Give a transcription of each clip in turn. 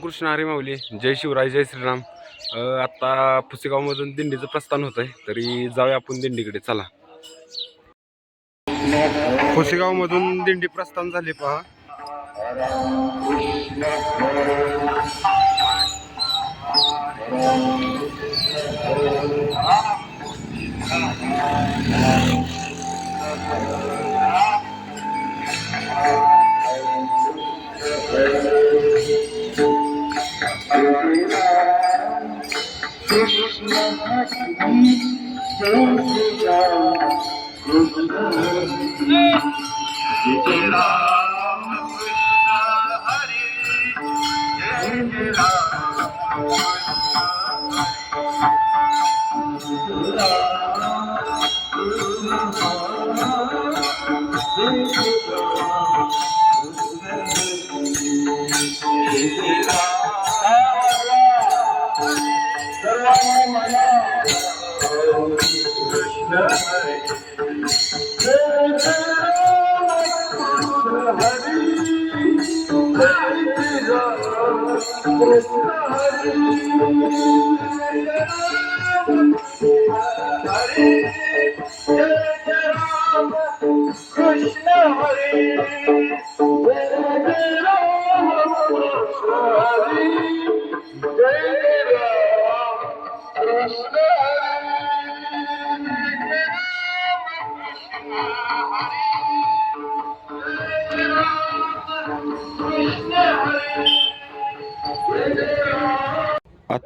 कृष्ण हरी माऊली जय शिवराय जय श्रीराम. अ, आत्ता पुसेगावमधून दिंडीचं प्रस्थान होत आहे तरी जाऊया आपण दिंडीकडे चला. पुसेगावमधून दिंडी प्रस्थान झाली पहा. কৃষ্ণ হরি জয় শ্রী রাম কৃষ্ণ হরি জয় রাম Hare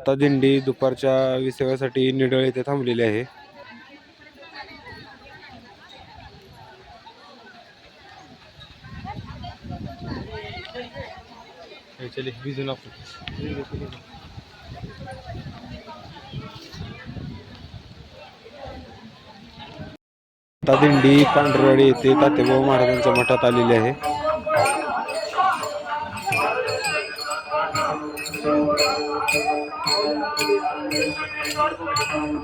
आत्ता दिंडी दुपारच्या विसाव्यासाठी निडळ येथे थांबलेली आहे. आता दिंडी पांढरवाडी येथे तातेभाऊ महाराजांच्या मठात आलेली आहे.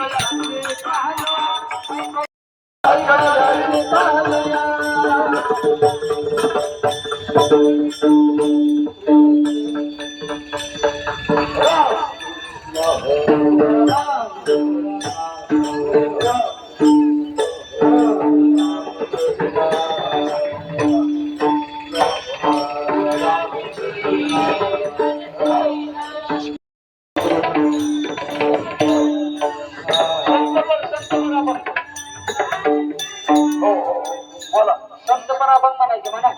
Oh, संतपणा बघ म्हणायचे म्हणा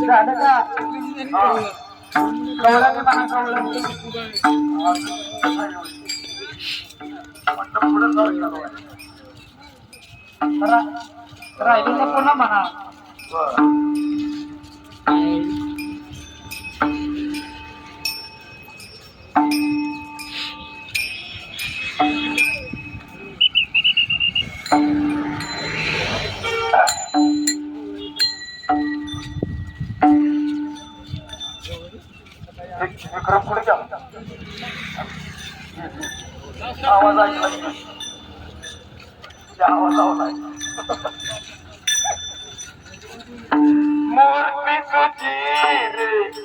झालं का कवळा की म्हणा कवळा राहिलेलं पुन्हा म्हणा आवाज ऐकला आवाज आवाज मूर्ती तुझी रे।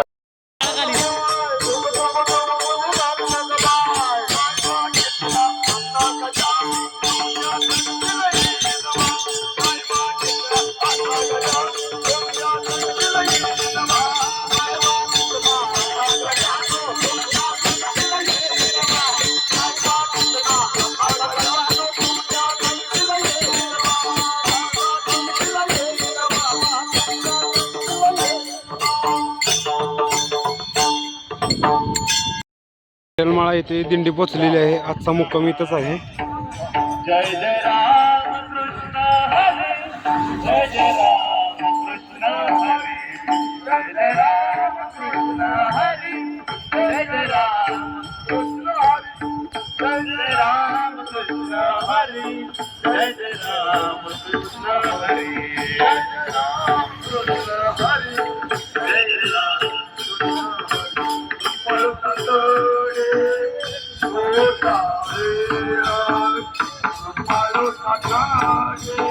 करंजमाळा येथे दिंडी पोचलेली आहे. आजचा मुक्काम इथंच आहे. Akrage.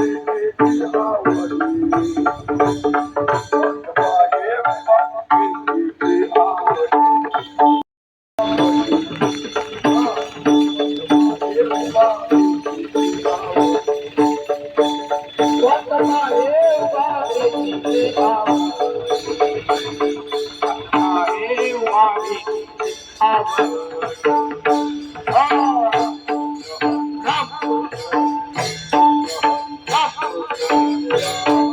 Thank you.